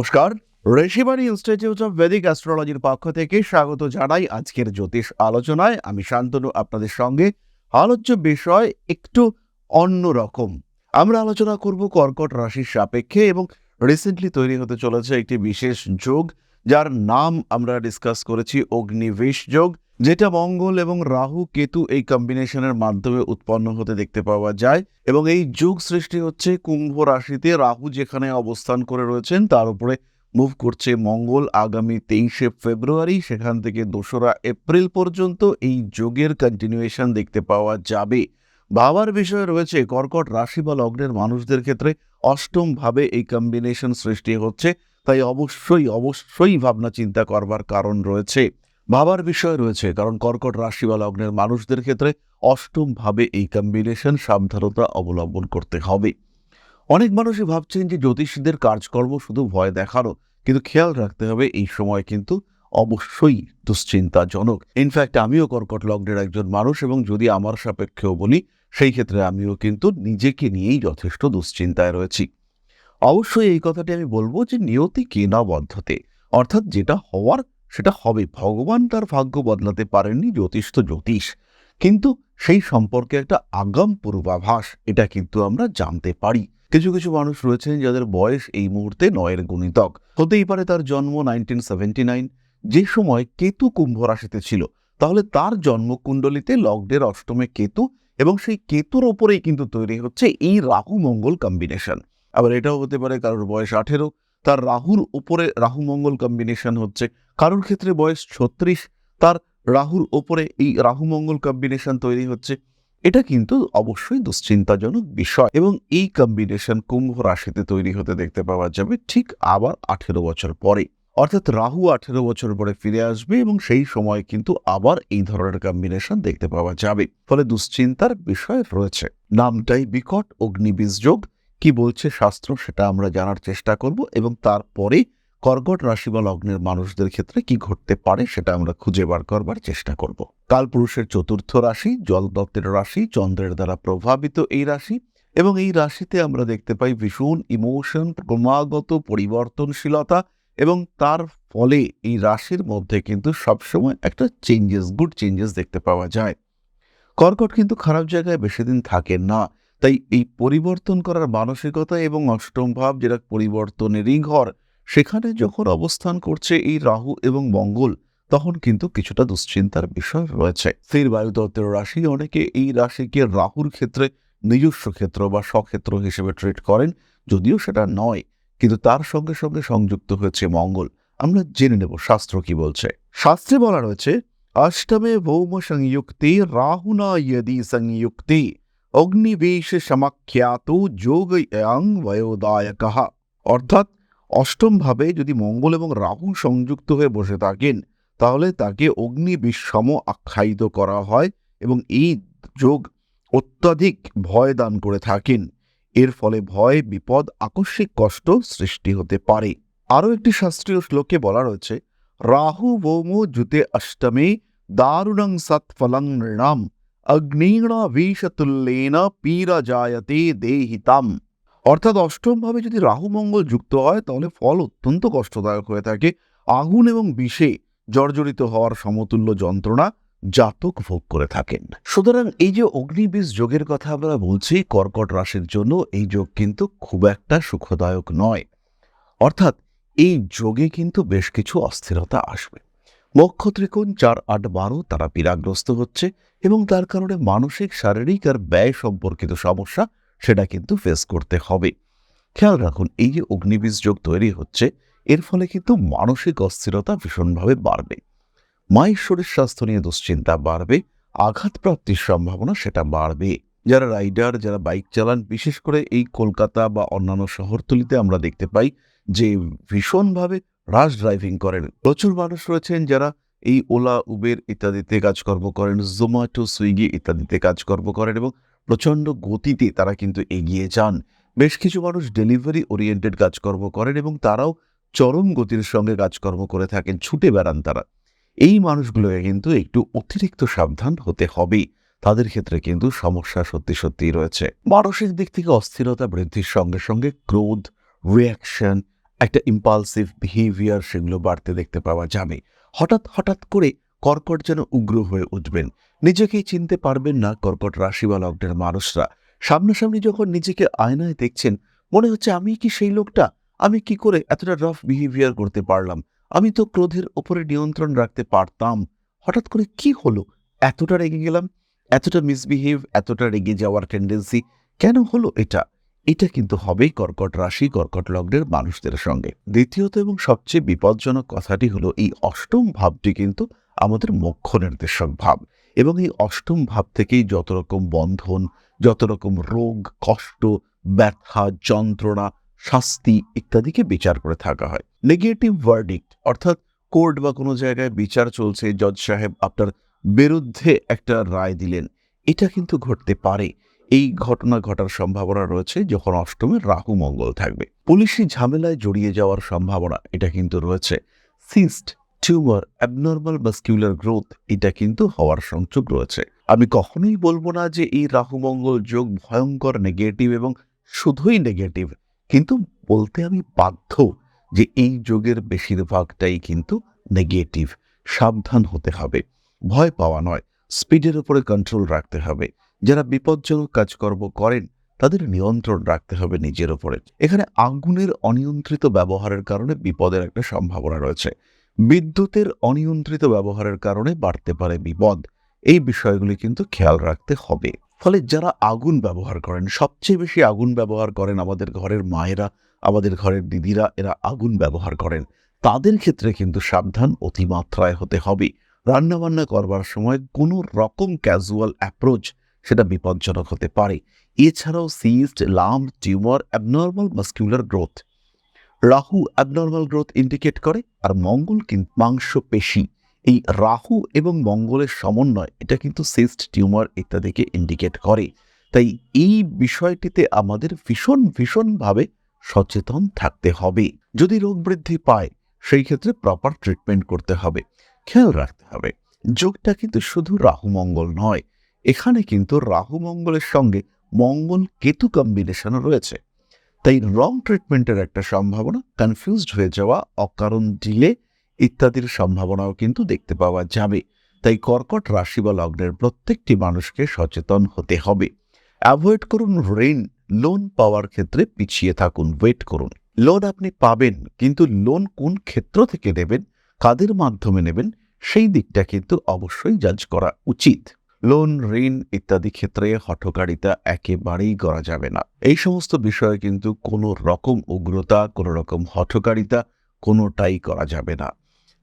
নমস্কার। Rishibani institute of বেদিক অ্যাস্ট্রোলজির পক্ষ থেকে স্বাগত জানাই আজকের জ্যোতিষ আলোচনায়। আমি শান্তনু, আপনাদের সঙ্গে। আলোচ্য বিষয় একটু অন্য রকম। আমরা আলোচনা করব কর্কট রাশির সাপেক্ষে এবং রিসেন্টলি তৈরি হতে চলেছে একটি বিশেষ যোগ, যার নাম আমরা ডিসকাস করেছি অগ্নিবেশ যোগ। যেটা মঙ্গল এবং রাহু কেতু এই কম্বিনেশনের মাধ্যমে উৎপন্ন হতে দেখতে পাওয়া যায় এবং এই যুগ সৃষ্টি হচ্ছে কুম্ভ রাশিতে। রাহু যেখানে অবস্থান করে রয়েছেন, তার উপরে মুভ করছে মঙ্গল আগামী তেইশে ফেব্রুয়ারি, সেখান থেকে দোসরা এপ্রিল পর্যন্ত এই যোগের কন্টিনিউয়েশন দেখতে পাওয়া যাবে। ভাবার বিষয় রয়েছে, কর্কট রাশি বা লগ্নের মানুষদের ক্ষেত্রে অষ্টম ভাবে এই কম্বিনেশন সৃষ্টি হচ্ছে, তাই অবশ্যই অবশ্যই ভাবনা চিন্তা করবার কারণ রয়েছে। ভাবার বিষয় রয়েছে, কারণ কর্কট রাশি বা লগ্নের মানুষদের ক্ষেত্রে অষ্টম ভাবে এই কম্বিনেশন সাবধানতা অবলম্বন করতে হবে। অনেক মানুষই ভাবছেন যে জ্যোতিষীদের কাজকর্ম শুধু ভয় দেখানো, কিন্তু খেয়াল রাখতে হবে এই সময় কিন্তু অবশ্যই দুশ্চিন্তাজনক। ইনফ্যাক্ট আমিও কর্কট লগ্নের একজন মানুষ এবং যদি আমার সাপেক্ষেও বলি, সেই ক্ষেত্রে আমিও কিন্তু নিজেকে নিয়েই যথেষ্ট দুশ্চিন্তায় রয়েছি। অবশ্যই এই কথাটি আমি বলব যে নিয়তি কেনা বদ্ধতে অর্থাৎ যেটা হওয়ার সেটা হবে। ভগবান তার ভাগ্য বদলাতে পারেননি, জ্যোতিষ তো জ্যোতিষ। কিন্তু সেই সম্পর্কে একটা আগাম পূর্বাভাস, এটা কিন্তু আমরা জানতে পারি। কিছু কিছু মানুষ রয়েছেন যাদের বয়স এই মুহূর্তে নয়ের গুণিতক। হতেই পারে তার জন্ম নাইনটিন সেভেন্টি নাইন যে সময় কেতু কুম্ভ রাশিতে ছিল। তাহলে তার জন্মকুণ্ডলিতে লগ্নের অষ্টমে কেতু এবং সেই কেতুর ওপরেই কিন্তু তৈরি হচ্ছে এই রাহু মঙ্গল কম্বিনেশন আবার এটাও হতে পারে কারোর বয়স আঠেরো, তার রাহুর উপরে রাহু মঙ্গল কম্বিনেশন হচ্ছে কারোর ক্ষেত্রে বয়স ছত্রিশ, তার রাহুর ওপরে এই রাহু মঙ্গল কম্বিনেশন তৈরি হচ্ছে, এটা কিন্তু অবশ্যই দুশ্চিন্তাজনক বিষয় এবং এই কম্বিনেশন কুম্ভ রাশিতে তৈরি হতে দেখতে পাওয়া যাবে ঠিক আবার আঠেরো বছর পরে। অর্থাৎ রাহু আঠেরো বছর পরে ফিরে আসবে এবং সেই সময় কিন্তু আবার এই ধরনের কম্বিনেশন দেখতে পাওয়া যাবে। ফলে দুশ্চিন্তার বিষয় রয়েছে। নামটাই বিকট, অগ্নিবীজ যোগ। কি বলছে শাস্ত্র সেটা আমরা জানার চেষ্টা করব এবং তারপরে কর্কট রাশি বা লগ্নের মানুষদের ক্ষেত্রে কি ঘটতে পারে সেটা আমরা খুঁজে বার করবার চেষ্টা করব। কালপুরুষের চতুর্থ রাশি জলদত্তের রাশি, চন্দ্রের দ্বারা প্রভাবিত এই রাশি এবং এই রাশিতে আমরা দেখতে পাই ভীষণ ইমোশন, ক্রমাগত পরিবর্তনশীলতা এবং তার ফলে এই রাশির মধ্যে কিন্তু সবসময় একটা চেঞ্জেস গুড চেঞ্জেস দেখতে পাওয়া যায়। কর্কট কিন্তু খারাপ জায়গায় বেশি দিন থাকে না, তাই এই পরিবর্তন করার মানসিকতা এবং অষ্টম ভাব যেটা পরিবর্তনেরই ঘর সেখানে যখন অবস্থান করছে এই রাহু এবং মঙ্গল, তখন কিন্তু কিছুটা দুশ্চিন্তার বিষয় রয়েছে। স্থির বায়ুতত্ত্বের রাশি অনেকে এই রাশিকে রাহুর ক্ষেত্রে নিজস্ব ক্ষেত্র বা স্বক্ষেত্র হিসেবে ট্রিট করেন, যদিও সেটা নয়। কিন্তু তার সঙ্গে সঙ্গে সংযুক্ত হয়েছে মঙ্গল। আমরা জেনে নেব শাস্ত্র কি বলছে। শাস্ত্রে বলা রয়েছে, অষ্টমে ভৌম সংযুক্তে রাহুনা ইয়দি সংযুক্তি, অগ্নিবেশ সমাখ্যাত যোগ অর্থাৎ অষ্টম ভাবে যদি মঙ্গল এবং রাহু সংযুক্ত হয়ে বসে থাকেন, তাহলে তাকে অগ্নিবিশ্বম আখ্যায়িত করা হয় এবং এই যোগ অত্যাধিক ভয় দান করে থাকেন। এর ফলে ভয়, বিপদ, আকস্মিক কষ্ট সৃষ্টি হতে পারে। আরও একটি শাস্ত্রীয় শ্লোকে বলা রয়েছে, রাহু ভৌম জুতে অষ্টমে দারুণং সৎফলং নৃণাম অগ্নিণা বিষতুল্যেন পীরা জায়তে দেহিতাম। অর্থাৎ অষ্টমভাবে যদি রাহু মঙ্গল যুক্ত হয়, তাহলে ফল অত্যন্ত কষ্টদায়ক হয়ে থাকে। আগুন এবং বিষে জর্জরিত হওয়ার সমতুল্য যন্ত্রণা জাতক ভোগ করে থাকেন। সুতরাং এই যে অগ্নিবীজ যোগের কথা আমরা বলছি, কর্কট রাশির জন্য এই যোগ কিন্তু খুব একটা সুখদায়ক নয়। অর্থাৎ এই যোগে কিন্তু বেশ কিছু অস্থিরতা আসবে। মক্ষ ত্রিকোণ চার আট বারো তারা পীড়াগ্রস্ত হচ্ছে এবং তার কারণে মানসিক, শারীরিক আর ব্যয় সম্পর্কিত সমস্যা সেটা কিন্তু ফেস করতে হবে। খেয়াল রাখুন, এই যে অগ্নিবীজ যোগ তৈরি হচ্ছে, এর ফলে কিন্তু মানসিক অস্থিরতা ভীষণভাবে বাড়বে। মায়ের শরীর স্বাস্থ্য নিয়ে দুশ্চিন্তা বাড়বে, আঘাতপ্রাপ্তির সম্ভাবনা সেটা বাড়বে। যারা রাইডার, যারা বাইক চালান, বিশেষ করে এই কলকাতা বা অন্যান্য শহরতলিতে আমরা দেখতে পাই যে ভীষণভাবে রাশ ড্রাইভিং করেন। প্রচুর মানুষ রয়েছেন যারা এই ওলা, উবের ইত্যাদিতে কাজকর্ম করেন জোম্যাটো সুইগি ইত্যাদিতে কাজকর্ম করেন এবং প্রচণ্ড গতিতে তারা কিন্তু এগিয়ে যান। বেশ কিছু মানুষ ডেলিভারি ওরিয়েন্টেড কাজকর্ম করেন এবং তারাও চরম গতির সঙ্গে কাজকর্ম করে থাকেন, ছুটে বেড়ান তারা। এই মানুষগুলোকে কিন্তু একটু অতিরিক্ত সাবধান হতে হবে। তাদের ক্ষেত্রে কিন্তু সমস্যা সত্যি সত্যিই রয়েছে। মানসিক দিক থেকে অস্থিরতা বৃদ্ধির সঙ্গে সঙ্গে ক্রোধ রিয়াকশন একটা ইম্পালসিভ বিহেভিয়ার সেগুলো বাড়তে দেখতে পাওয়া যাবে। হঠাৎ হঠাৎ করে কর্কট যেন উগ্র হয়ে উঠবেন। নিজেকেই চিনতে পারবেন না কর্কট রাশি বা লগ্নের মানুষরা। সামনাসামনি যখন নিজেকে আয়নায় দেখছেন, মনে হচ্ছে, আমি কি সেই লোকটা? আমি কি করে এতটা রাফ বিহেভিয়ার করতে পারলাম? আমি তো ক্রোধের ওপরে নিয়ন্ত্রণ রাখতে পারতাম। হঠাৎ করে কি হলো? এতটা রেগে গেলাম? এতটা মিসবিহেভ এতটা রেগে যাওয়ার টেন্ডেন্সি কেন হলো এটা? এটা কিন্তু হবেই কর্কট রাশি, কর্কট লগ্নের মানুষদের সঙ্গে। দ্বিতীয়ত এবং সবচেয়ে বিপজ্জনক কথাটি হলো, এই অষ্টম ভাবটি কিন্তু আমাদের মোক্ষ নির্দেশক ভাব। এবং এই অষ্টম ভাব থেকেই যত রকম বন্ধন, যত রকম রোগ, কষ্ট, ব্যথা, যন্ত্রণা, শাস্তি ইত্যাদিকে বিচার করে থাকা হয়। নেগেটিভ ভার্ডিক্ট অর্থাৎ কোর্ট বা কোনো জায়গায় বিচার চলছে, জজ সাহেব আপনার বিরুদ্ধে একটা রায় দিলেন, এটা কিন্তু ঘটতে পারে। এই ঘটনা ঘটার সম্ভাবনা রয়েছে যখন অষ্টমে রাহু মঙ্গল থাকবে। পুলিশি ঝামেলায় জড়িয়ে যাওয়ার সম্ভাবনা, এটা কিন্তু রয়েছে। Cyst tumour abnormal muscular growth এটা কিন্তু হওয়ার সংযোগ রয়েছে। আমি কখনোই বলব না যে এই রাহুমঙ্গল যোগ ভয়ঙ্কর নেগেটিভ এবং শুধুই নেগেটিভ কিন্তু বলতে আমি বাধ্য যে এই যোগের বেশিরভাগটাই কিন্তু নেগেটিভ সাবধান হতে হবে। ভয় পাওয়া নয়, স্পিডের উপরে কন্ট্রোল রাখতে হবে। যারা বিপজ্জনক কাজকর্ম করেন, তাদের নিয়ন্ত্রণ রাখতে হবে নিজের উপরে। এখানে আগুনের অনিয়ন্ত্রিত ব্যবহারের কারণে বিপদের একটা সম্ভাবনা রয়েছে। বিদ্যুতের অনিয়ন্ত্রিত ব্যবহারের কারণে বাড়তে পারে বিপদ। এই বিষয়গুলি কিন্তু খেয়াল রাখতে হবে। ফলে যারা আগুন ব্যবহার করেন, সবচেয়ে বেশি আগুন ব্যবহার করেন আমাদের ঘরের মায়েরা, আমাদের ঘরের দিদিরা, এরা আগুন ব্যবহার করেন। তাদের ক্ষেত্রে কিন্তু সাবধান অতিমাত্রায় হতে হবে। রান্নাবান্না করবার সময় কোনো রকম ক্যাজুয়াল অ্যাপ্রোচ সেটা বিপজ্জনক হতে পারে। এছাড়াও cyst lump tumour abnormal muscular growth Rahu abnormal growth indicate করে আর মঙ্গল কিন্তু মাংসপেশি। এই রাহু এবং মঙ্গলের সমন্বয়, এটা কিন্তু সিস্ট টিউমার ইত্যাদিকে ইন্ডিকেট করে। তাই এই বিষয়টিতে আমাদের ভীষণ, ভীষণভাবে সচেতন থাকতে হবে। যদি রোগ বৃদ্ধি পায়, সেই ক্ষেত্রে প্রপার ট্রিটমেন্ট করতে হবে। খেয়াল রাখতে হবে, যোগটা কিন্তু শুধু রাহু, মঙ্গল নয়। এখানে কিন্তু রাহু, মঙ্গলের সঙ্গে মঙ্গল কেতু কম্বিনেশনও রয়েছে। তাই রং ট্রিটমেন্টের একটা সম্ভাবনা কনফিউজড হয়ে যাওয়া, অকারণ ডিলে ইত্যাদির সম্ভাবনাও কিন্তু দেখতে পাওয়া যাবে। তাই কর্কট রাশি বা লগ্নের প্রত্যেকটি মানুষকে সচেতন হতে হবে। অ্যাভয়েড করুন ঋণ। লোন পাওয়ার ক্ষেত্রে পিছিয়ে থাকুন। ওয়েট করুন। লোন আপনি পাবেন, কিন্তু লোন কোন ক্ষেত্র থেকে নেবেন, কাদের মাধ্যমে নেবেন, সেই দিকটা কিন্তু অবশ্যই জাজ করা উচিত। লোন, ঋণ ইত্যাদি ক্ষেত্রে হঠকারিতা একেবারেই করা যাবে না। এই সমস্ত বিষয়ে কিন্তু কোনো রকম উগ্রতা, কোনো রকম হঠকারিতা কোনোটাই করা যাবে না।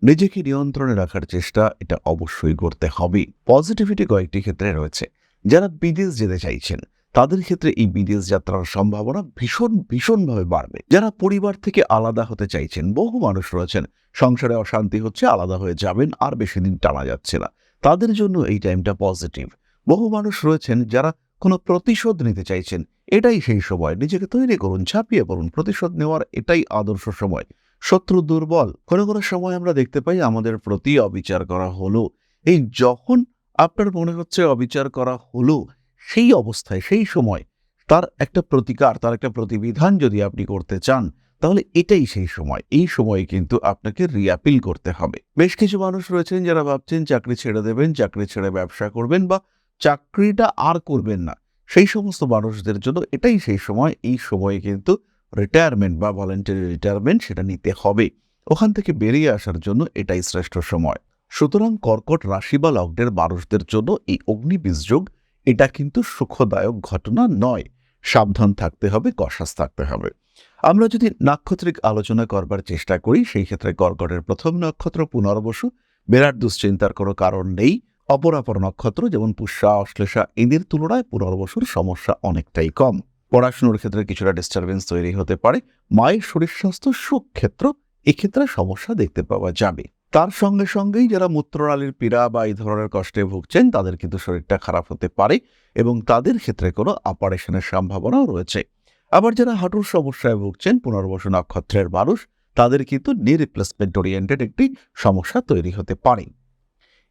নিজেকে নিয়ন্ত্রণে রাখার চেষ্টা এটা অবশ্যই করতে হবে। পজিটিভিটি কয়েকটি ক্ষেত্রে রয়েছে। যারা বিদেশ যেতে চাইছেন, তাদের ক্ষেত্রে এই বিদেশ যাত্রার সম্ভাবনা ভীষণ, ভীষণভাবে বাড়বে। যারা পরিবার থেকে আলাদা হতে চাইছেন, বহু মানুষ রয়েছেন, সংসারে অশান্তি হচ্ছে, আলাদা হয়ে যাবেন, আর বেশি দিন টানা যাচ্ছে না। তাদের জন্য এই টাইমটা পজিটিভ বহু মানুষ রয়েছেন যারা কোনো প্রতিশোধ নিতে চাইছেন। এটাই সেই সময়। নিজেকে তৈরি করুন ছাপিয়ে পড়ুন। প্রতিশোধ নেওয়ার এটাই আদর্শ সময়। শত্রু দুর্বল। কোনো কোনো সময় আমরা দেখতে পাই আমাদের প্রতি অবিচার করা হলো। এই যখন আপনার মনে হচ্ছে অবিচার করা হলো, সেই অবস্থায়, সেই সময় তার একটা প্রতিকার, তার একটা প্রতিবিধান যদি আপনি করতে চান তাহলে এটাই সেই সময়। এই সময়ে কিন্তু আপনাকে রিয়াপিল করতে হবে। বেশ কিছু মানুষ রয়েছেন যারা ভাবছেন চাকরি ছেড়ে দেবেন, চাকরি ছেড়ে ব্যবসা করবেন বা চাকরিটা আর করবেন না। সেই সমস্ত মানুষদের জন্য এটাই সেই সময়। এই সময়ে কিন্তু রিটায়ারমেন্ট বা ভলেন্টারি রিটায়ারমেন্ট সেটা নিতে হবে। ওখান থেকে বেরিয়ে আসার জন্য এটাই শ্রেষ্ঠ সময়। সুতরাং কর্কট রাশি বা লগ্নের মানুষদের জন্য এই অগ্নিবীজযোগ এটা কিন্তু সুখদায়ক ঘটনা নয়। সাবধান থাকতে হবে, কষাস থাকতে হবে। আমরা যদি নাক্ষত্রিক আলোচনা করবার চেষ্টা করি, সেই ক্ষেত্রে কর্কটের প্রথম নক্ষত্র পুনর্বসু। বিরাট দুশ্চিন্তার কোনো কারণ নেই। অপরাপর নক্ষত্র যেমন পুষ্যা, অশ্লেষা এদের তুলনায় পুনর্বসুর সমস্যা অনেকটাই কম। পড়াশুনোর ক্ষেত্রে কিছুটা ডিস্টারবেন্স তৈরি হতে পারে। মায়ের শরীর স্বাস্থ্য সুখ ক্ষেত্র এক্ষেত্রে সমস্যা দেখতে পাওয়া যাবে। তার সঙ্গে সঙ্গেই যারা মূত্রনালীর পীড়া বা এই ধরনের কষ্টে ভুগছেন, তাদের কিন্তু শরীরটা খারাপ হতে পারে এবং তাদের ক্ষেত্রে কোনো অপারেশনের সম্ভাবনাও রয়েছে। আবার যারা হাঁটুর সমস্যায় ভুগছেন পুনর্বসু নক্ষত্রের মানুষ, তাদের কিন্তু নি রিপ্লেসমেন্ট ওরিয়েন্টেড একটি সমস্যা তৈরি হতে পারে।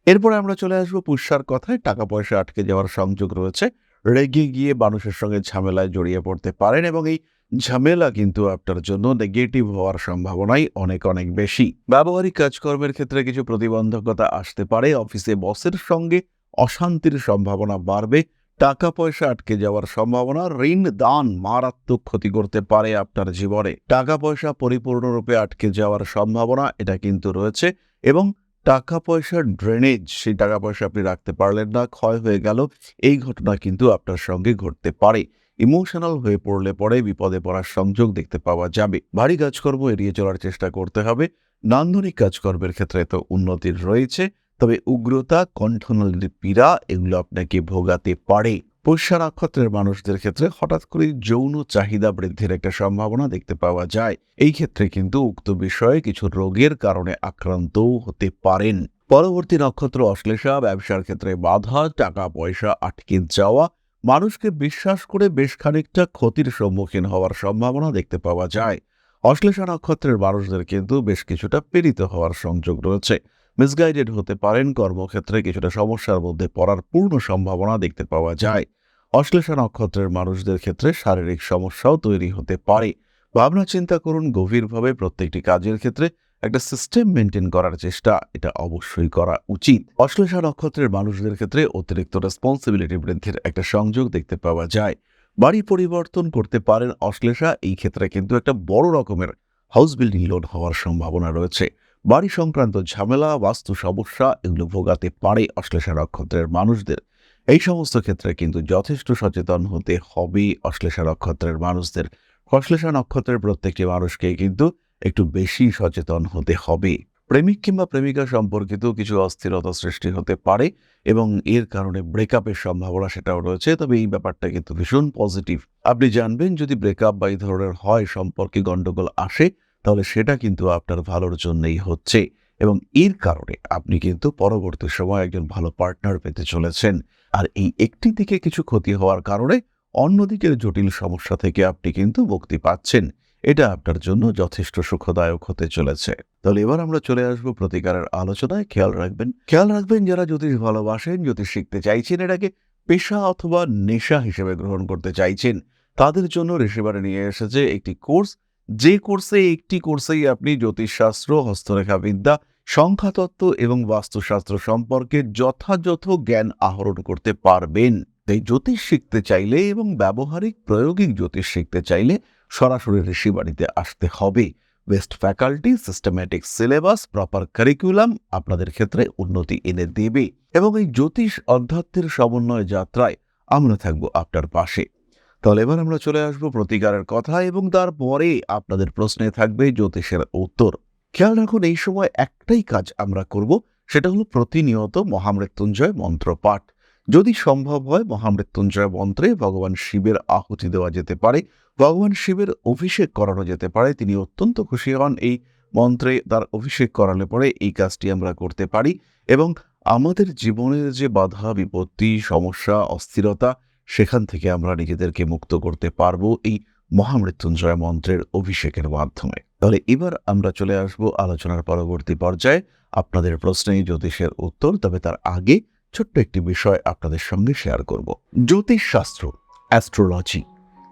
এরপরে আমরা চলে আসব পুষ্যার কথায়। টাকা পয়সা আটকে যাওয়ার সংযোগ রয়েছে। রেগে গিয়ে মানুষের সঙ্গে ঝামেলায় জড়িয়ে পড়তে পারেন এবং এই ঝামেলা কিন্তু আপনার জন্য নেগেটিভ হওয়ার সম্ভাবনাই অনেক অনেক বেশি। ব্যবহারিক কাজকর্মের ক্ষেত্রে কিছু প্রতিবন্ধকতা আসতে পারে। অফিসে বসের সঙ্গে অশান্তির সম্ভাবনা বাড়বে। টাকা পয়সা আটকে যাওয়ার সম্ভাবনা, ঋণ, দান মারাত্মক ক্ষতি করতে পারে আপনার জীবনে। টাকা পয়সা পরিপূর্ণরূপে আটকে যাওয়ার সম্ভাবনা, এটা কিন্তু রয়েছে এবং টাকা পয়সার ড্রেনেজ সেই টাকা পয়সা আপনি রাখতে পারলেন না, ক্ষয় হয়ে গেল, এই ঘটনা কিন্তু আপনার সঙ্গে ঘটতে পারে। ইমোশনাল হয়ে পড়লে পরে বিপদে পড়ার সংযোগ দেখতে পাওয়া যাবে। ভারী কাজকর্ম এড়িয়ে চলার চেষ্টা করতে হবে। নান্দনিক কাজকর্মের ক্ষেত্রে তো উন্নতির রয়েছে। তবে উগ্রতা, কণ্ঠনালীর পীড়া এগুলো আপনাকে ভোগাতে পারে। পুষ্যা নক্ষত্রের মানুষদের ক্ষেত্রে হঠাৎ করে যৌন চাহিদা বৃদ্ধির একটা সম্ভাবনা দেখতে পাওয়া যায়। এই ক্ষেত্রে কিন্তু উক্ত বিষয়ে কিছু রোগের কারণে আক্রান্তও হতে পারেন। পরবর্তী নক্ষত্র অশ্লেষা, ব্যবসার ক্ষেত্রে বাধা টাকা পয়সা আটকে যাওয়া, মানুষকে বিশ্বাস করে বেশ খানিকটা ক্ষতির সম্মুখীন হওয়ার সম্ভাবনা দেখতে পাওয়া যায়। অশ্লেষা নক্ষত্রের মানুষদের কিন্তু বেশ কিছুটা পীড়িত হওয়ার সংযোগ রয়েছে। মিসগাইডেড হতে পারেন, কর্মক্ষেত্রে কিছুটা সমস্যার মধ্যে পড়ার পূর্ণ সম্ভাবনা দেখতে পাওয়া যায়। অশ্লেষা নক্ষত্রের মানুষদের ক্ষেত্রে শারীরিক সমস্যাও তৈরি হতে পারে। ভাবনা চিন্তা করুন, গভীরভাবে প্রত্যেকটি কাজের ক্ষেত্রে একটা সিস্টেম মেনটেন করার চেষ্টা, এটা অবশ্যই করা উচিত। অশ্লেষা নক্ষত্রের মানুষদের ক্ষেত্রে অতিরিক্ত রেসপন্সিবিলিটি বৃদ্ধির একটা সংযোগ দেখতে পাওয়া যায়। বাড়ি পরিবর্তন করতে পারেন অশ্লেষা, এই ক্ষেত্রে কিন্তু একটা বড় রকমের হাউস বিল্ডিং লোন হওয়ার সম্ভাবনা রয়েছে। বাড়ি সংক্রান্ত ঝামেলা, বাস্তু সমস্যা এগুলো ভোগাতে পারে অশ্লেষা নক্ষত্রের মানুষদের। এই সমস্ত ক্ষেত্রে কিন্তু যথেষ্ট সচেতন হতে হবে অশ্লেষা নক্ষত্রের মানুষদের। অশ্লেষা নক্ষত্রের প্রত্যেকটি মানুষকে কিন্তু একটু বেশি সচেতন হতে হবে। প্রেমিক কিংবা প্রেমিকা সম্পর্কিত কিছু অস্থিরতা সৃষ্টি হতে পারে এবং এর কারণে ব্রেকআপের সম্ভাবনা সেটাও রয়েছে। তবে এই ব্যাপারটা কিন্তু ভীষণ পজিটিভ আপনি জানবেন যদি ব্রেকআপ বা এই ধরনের হয়, সম্পর্কে গণ্ডগোল আসে তাহলে সেটা কিন্তু আপনার ভালোর জন্যই হচ্ছে এবং এর কারণে আপনি কিন্তু পরবর্তী সময় একজন ভালো পার্টনার পেতে চলেছেন। আর এই একটি দিকে কিছু ক্ষতি হওয়ার কারণে অন্যদিকের জটিল সমস্যা থেকে আপনি কিন্তু মুক্তি পাচ্ছেন। এটা আপনার জন্য যথেষ্ট সুখদায়ক হতে চলেছে। তাহলে এবার আমরা চলে আসব প্রতিকারের আলোচনায়। খেয়াল রাখবেন খেয়াল রাখবেন যারা জ্যোতিষ ভালোবাসেন, জ্যোতিষ শিখতে চাইছেন এটাকে পেশা অথবা নেশা হিসেবে গ্রহণ করতে চাইছেন, তাদের জন্য ঋষিবারে নিয়ে এসেছে একটি কোর্স যে কোর্সে একটি কোর্সেই আপনি জ্যোতিষশাস্ত্র, হস্তরেখাবিদ্যা, সংখ্যাতত্ত্ব এবং বাস্তুশাস্ত্র সম্পর্কে যথাযথ জ্ঞান আহরণ করতে পারবেন। তাই জ্যোতিষ শিখতে চাইলে এবং ব্যবহারিক প্রয়োগিক জ্যোতিষ শিখতে চাইলে সরাসরি ঋষিবাড়িতে আসতে হবে। Best faculty systematic syllabus proper curriculum আপনাদের ক্ষেত্রে উন্নতি এনে দেবে। এবং এই জ্যোতিষ অধ্যাত্মের সমন্বয় যাত্রায় আমরা থাকব আপনার পাশে। তাহলে এবার আমরা চলে আসব প্রতিকারের কথা এবং তারপরে আপনাদের প্রশ্নে থাকবে জ্যোতিষের উত্তর। খেয়াল রাখুন, এই সময় একটাই কাজ আমরা করব, সেটা হলো প্রতিনিয়ত মহামৃত্যুঞ্জয় মন্ত্র পাঠ। যদি সম্ভব হয় মহামৃত্যুঞ্জয় মন্ত্রে ভগবান শিবের আহুতি দেওয়া যেতে পারে, ভগবান শিবের অভিষেক করানো যেতে পারে, তিনি অত্যন্ত খুশি হন এই মন্ত্রে তার অভিষেক করালে পরে এই কাজটি আমরা করতে পারি এবং আমাদের জীবনের যে বাধা, বিপত্তি, সমস্যা, অস্থিরতা সেখান থেকে আমরা নিজেদেরকে মুক্ত করতে পারব এই মহামৃত্যুঞ্জয় মন্ত্রের অভিষেকের মাধ্যমে। তাহলে এবার আমরা চলে আসব আলোচনার পরবর্তী পর্যায়ে। আপনাদের প্রশ্নেই জ্যোতিষের উত্তর, তবে তার আগে ছোট্ট একটি বিষয় আপনাদের সঙ্গে শেয়ার করব। জ্যোতিষশাস্ত্র অ্যাস্ট্রোলজি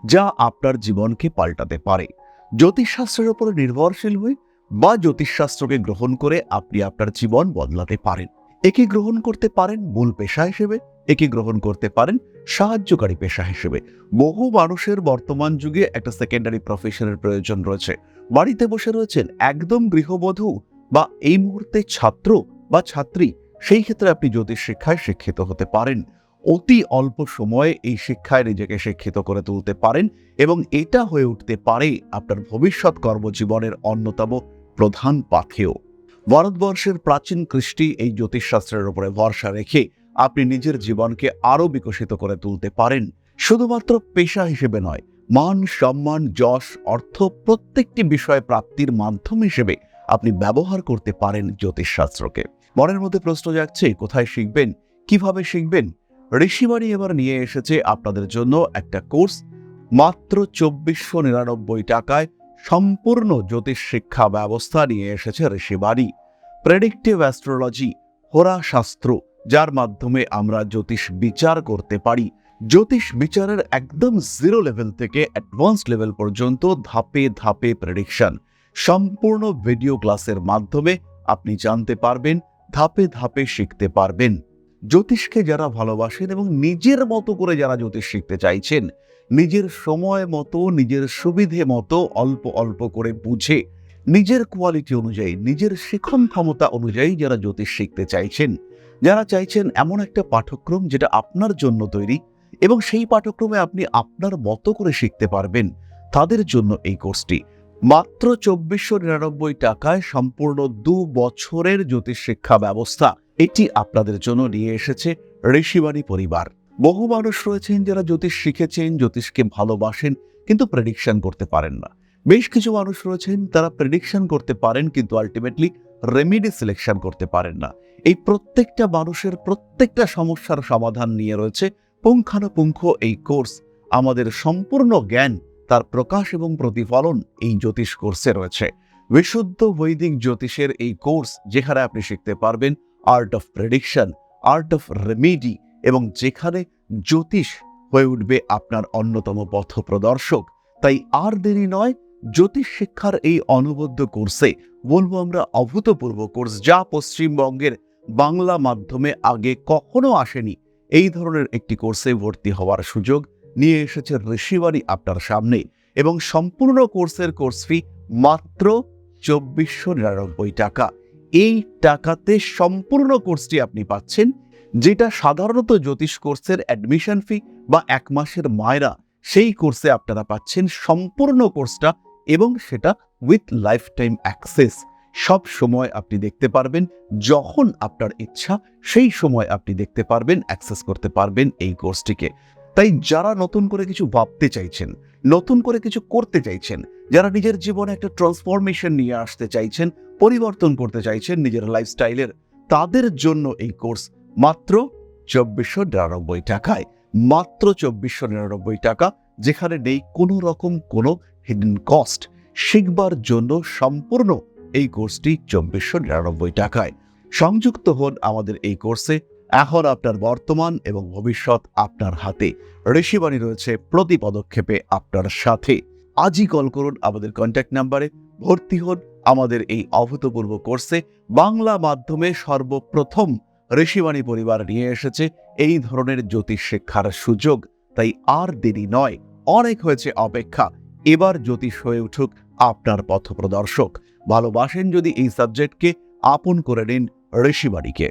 যা আপনার জীবনকে পাল্টাতে পারে। জ্যোতিষশাস্ত্রের উপর নির্ভরশীল হয়ে বা জ্যোতিষশাস্ত্রকে গ্রহণ করে আপনি আপনার জীবন বদলাতে পারেন। একে গ্রহণ করতে পারেন মূল পেশা হিসেবে একে গ্রহণ করতে পারেন সাহায্যকারী পেশা হিসেবে। বহু মানুষের বর্তমান যুগে একটা সেকেন্ডারি প্রফেশনের প্রয়োজন রয়েছে। বাড়িতে বসে রয়েছেন একদম গৃহবধূ বা এই মুহূর্তে ছাত্র বা ছাত্রী, সেই ক্ষেত্রে আপনি জ্যোতিষ শিক্ষায় শিক্ষিত হতে পারেন। অতি অল্প সময়ে এই শিক্ষায় নিজেকে শিক্ষিত করে তুলতে পারেন এবং এটা হয়ে উঠতে পারে আপনার ভবিষ্যৎ কর্মজীবনের অন্যতম প্রধান পাথেয়। ভারতবর্ষের প্রাচীন কৃষ্টি এই জ্যোতিষশাস্ত্রের উপরে ভরসা রেখে আপনি নিজের জীবনকে আরও বিকশিত করে তুলতে পারেন। শুধুমাত্র পেশা হিসেবে নয়, মান, সম্মান, যশ, অর্থ প্রত্যেকটি বিষয় প্রাপ্তির মাধ্যম হিসেবে আপনি ব্যবহার করতে পারেন জ্যোতিষশাস্ত্রকে। মনের মধ্যে প্রশ্ন যাচ্ছে কোথায় শিখবেন? কীভাবে শিখবেন? ঋষিবাণী এবার নিয়ে এসেছে আপনাদের জন্য একটা কোর্স। মাত্র চব্বিশশো নিরানব্বই টাকায় সম্পূর্ণ জ্যোতিষ শিক্ষা ব্যবস্থা নিয়ে এসেছে ঋষিবাণী। প্রেডিক্টিভ অ্যাস্ট্রোলজি হোরা শাস্ত্র। যার মাধ্যমে আমরা জ্যোতিষ বিচার করতে পারি। জ্যোতিষ বিচারের একদম জিরো লেভেল থেকে অ্যাডভান্স লেভেল পর্যন্ত ধাপে ধাপে প্রেডিকশন সম্পূর্ণ ভিডিও ক্লাসের মাধ্যমে আপনি জানতে পারবেন, ধাপে ধাপে শিখতে পারবেন। জ্যোতিষকে যারা ভালোবাসেন এবং নিজের মতো করে যারা জ্যোতিষ শিখতে চাইছেন, নিজের সময় মতো, নিজের সুবিধে মতো অল্প অল্প করে বুঝে, নিজের কোয়ালিটি অনুযায়ী, নিজের শিখন ক্ষমতা অনুযায়ী যারা জ্যোতিষ শিখতে চাইছেন যারা চাইছেন এমন একটা পাঠ্যক্রম যেটা আপনার জন্য তৈরি এবং সেই পাঠ্যক্রমে আপনি আপনার মতো করে শিখতে পারবেন, তাদের জন্য এই কোর্সটি। মাত্র চব্বিশশো নিরানব্বই টাকায় সম্পূর্ণ দু বছরের জ্যোতিষ শিক্ষা ব্যবস্থা এটি আপনাদের জন্য নিয়ে এসেছে ঋষিবাণী পরিবার। বহু মানুষ রয়েছেন যারা জ্যোতিষ শিখেছেন, জ্যোতিষকে ভালোবাসেন কিন্তু প্রেডিকশন করতে পারেন না। বেশ কিছু মানুষ রয়েছেন তারা প্রেডিকশন করতে পারেন কিন্তু আলটিমেটলি রেমিডি সিলেকশন করতে পারেন না। এই প্রত্যেকটা মানুষের প্রত্যেকটা সমস্যার সমাধান নিয়ে রয়েছে পুঙ্খানুপুঙ্খ এই কোর্স। আমাদের সম্পূর্ণ জ্ঞান, তার প্রকাশ এবং প্রতিফলন এই জ্যোতিষ কোর্সে রয়েছে। বিশুদ্ধ বৈদিক জ্যোতিষের এই কোর্স যেখানে আপনি শিখতে পারবেন art of prediction art of remedy এবং যেখানে জ্যোতিষ হয়ে উঠবে আপনার অন্যতম পথ প্রদর্শক তাই আর দেরি নয় জ্যোতিষ শিক্ষার এই অনবদ্য কোর্সে বলব আমরা অভূতপূর্ব কোর্স যা পশ্চিমবঙ্গের বাংলা মাধ্যমে আগে কখনো আসেনি। এই ধরনের একটি কোর্সে ভর্তি হওয়ার সুযোগ নিয়ে এসেছে ঋষিবাণী আপনার সামনে এবং সম্পূর্ণ কোর্সের কোর্স ফি মাত্র চব্বিশশো নিরানব্বই টাকা। এই টাকাতে সম্পূর্ণ কোর্সটি আপনি পাচ্ছেন, যেটা সাধারণত জ্যোতিষ কোর্সের অ্যাডমিশন ফি বা এক মাসের মায়রা সেই কোর্সে আপনারা পাচ্ছেন। সম্পূর্ণ কোর্সটা এবং সেটা উইথ লাইফ টাইম অ্যাক্সেস সব সময় আপনি দেখতে পারবেন, যখন আপনার ইচ্ছা, সেই সময় আপনি দেখতে পারবেন অ্যাক্সেস করতে পারবেন এই কোর্সটিকে তাই যারা নতুন করে কিছু ভাবতে চাইছেন, নতুন করে কিছু করতে চাইছেন, যারা নিজের জীবনে একটা ট্রান্সফরমেশন নিয়ে আসতে চাইছেন, পরিবর্তন করতে চাইছেন নিজের লাইফস্টাইলের তাদের জন্য এই কোর্স মাত্র চব্বিশশো নিরানব্বই টাকায়। মাত্র চব্বিশশো নিরানব্বই টাকা, যেখানে নেই কোনো রকম কোনো হিডেন কস্ট শিখবার জন্য সম্পূর্ণ এই কোর্সটি চব্বিশশো নিরানব্বই টাকায়। সংযুক্ত হন আমাদের এই কোর্সে এখন আপনার বর্তমান এবং ভবিষ্যৎ আপনার হাতে। ঋষিবাণী রয়েছে প্রতি পদক্ষেপে আপনার সাথে। আজই কল করুন আমাদের কন্ট্যাক্ট নাম্বারে ভর্তি হন আমাদের এই অভূতপূর্ব কোর্সে বাংলা মাধ্যমে সর্বপ্রথম ঋষিবাণী পরিবার নিয়ে এসেছে। এই ধরনের জ্যোতিষ শিক্ষার সুযোগ। তাই আর দেরি নয়। অনেক হয়েছে অপেক্ষা। এবার জ্যোতিষ হয়ে উঠুক আপনার পথপ্রদর্শক। ভালোবাসেন যদি এই সাবজেক্টকে, আপন করে নিন ঋষিবাড়িকে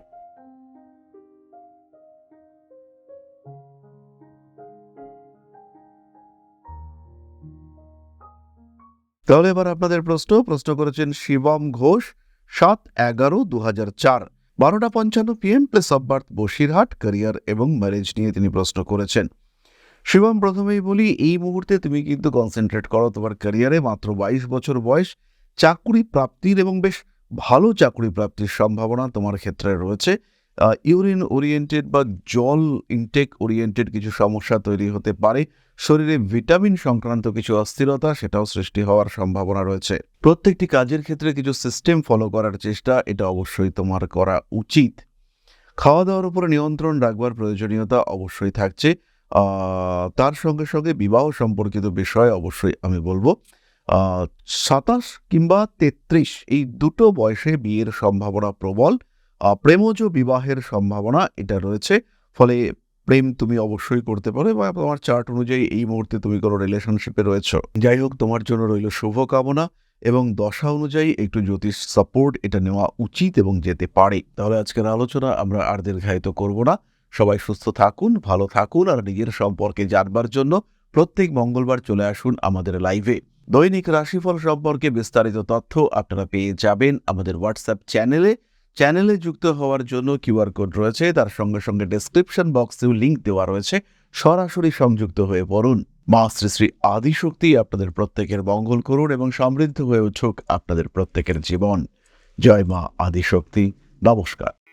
তাহলে এবার আপনাদের প্রশ্ন। প্রশ্ন করেছেন শিবম ঘোষ, সাত এগারো দু হাজার চার। বারোটা পঞ্চান্ন PM place of birth Basirhat career এবং ম্যারেজ নিয়ে তিনি প্রশ্ন করেছেন। শিবম প্রথমেই বলি, এই মুহূর্তে তুমি কিন্তু কনসেন্ট্রেট করো তোমার ক্যারিয়ারে মাত্র বাইশ বছর বয়স। চাকুরি প্রাপ্তির এবং বেশ ভালো চাকুরি প্রাপ্তির সম্ভাবনা তোমার ক্ষেত্রে রয়েছে। ইউরিন ওরিয়েন্টেড বা জল ইনটেক ওরিয়েন্টেড কিছু সমস্যা তৈরি হতে পারে। শরীরে ভিটামিন সংক্রান্ত কিছু অস্থিরতা, সেটাও সৃষ্টি হওয়ার সম্ভাবনা রয়েছে। প্রত্যেকটি কাজের ক্ষেত্রে কিছু সিস্টেম ফলো করার চেষ্টা, এটা অবশ্যই তোমার করা উচিত। খাওয়া দাওয়ার উপরে নিয়ন্ত্রণ রাখবার প্রয়োজনীয়তা অবশ্যই থাকছে। তার সঙ্গে সঙ্গে বিবাহ সম্পর্কিত বিষয় অবশ্যই আমি বলব। সাতাশ কিংবা তেত্রিশ এই দুটো বয়সে বিয়ের সম্ভাবনা প্রবল প্রেমজ বিবাহের সম্ভাবনা এটা রয়েছে। ফলে প্রেম তুমি অবশ্যই করতে পারো বা তোমার চার্ট অনুযায়ী এই মুহূর্তে তুমি কোনো রিলেশনশিপে রয়েছো। যাই হোক, তোমার জন্য রইল শুভকামনা এবং দশা অনুযায়ী একটু জ্যোতিষ সাপোর্ট এটা নেওয়া উচিত এবং যেতে পারে। তাহলে আজকের আলোচনা আমরা আর দীর্ঘায়িত করব না। সবাই সুস্থ থাকুন, ভালো থাকুন আর নিজের সম্পর্কে জানবার জন্য প্রত্যেক মঙ্গলবার চলে আসুন আমাদের লাইভে দৈনিক রাশিফল সম্পর্কে বিস্তারিত তথ্য আপনারা পেয়ে যাবেন আমাদের হোয়াটসঅ্যাপ চ্যানেলে চ্যানেলে যুক্ত হওয়ার জন্য কিউআর কোড রয়েছে, তার সঙ্গে সঙ্গে ডেসক্রিপশন বক্সেও লিঙ্ক দেওয়া রয়েছে। সরাসরি সংযুক্ত হয়ে পড়ুন। মা শ্রী শ্রী আদিশক্তি আপনাদের প্রত্যেকের মঙ্গল করুন এবং সমৃদ্ধ হয়ে উঠুক আপনাদের প্রত্যেকের জীবন। জয় মা আদিশক্তি। নমস্কার।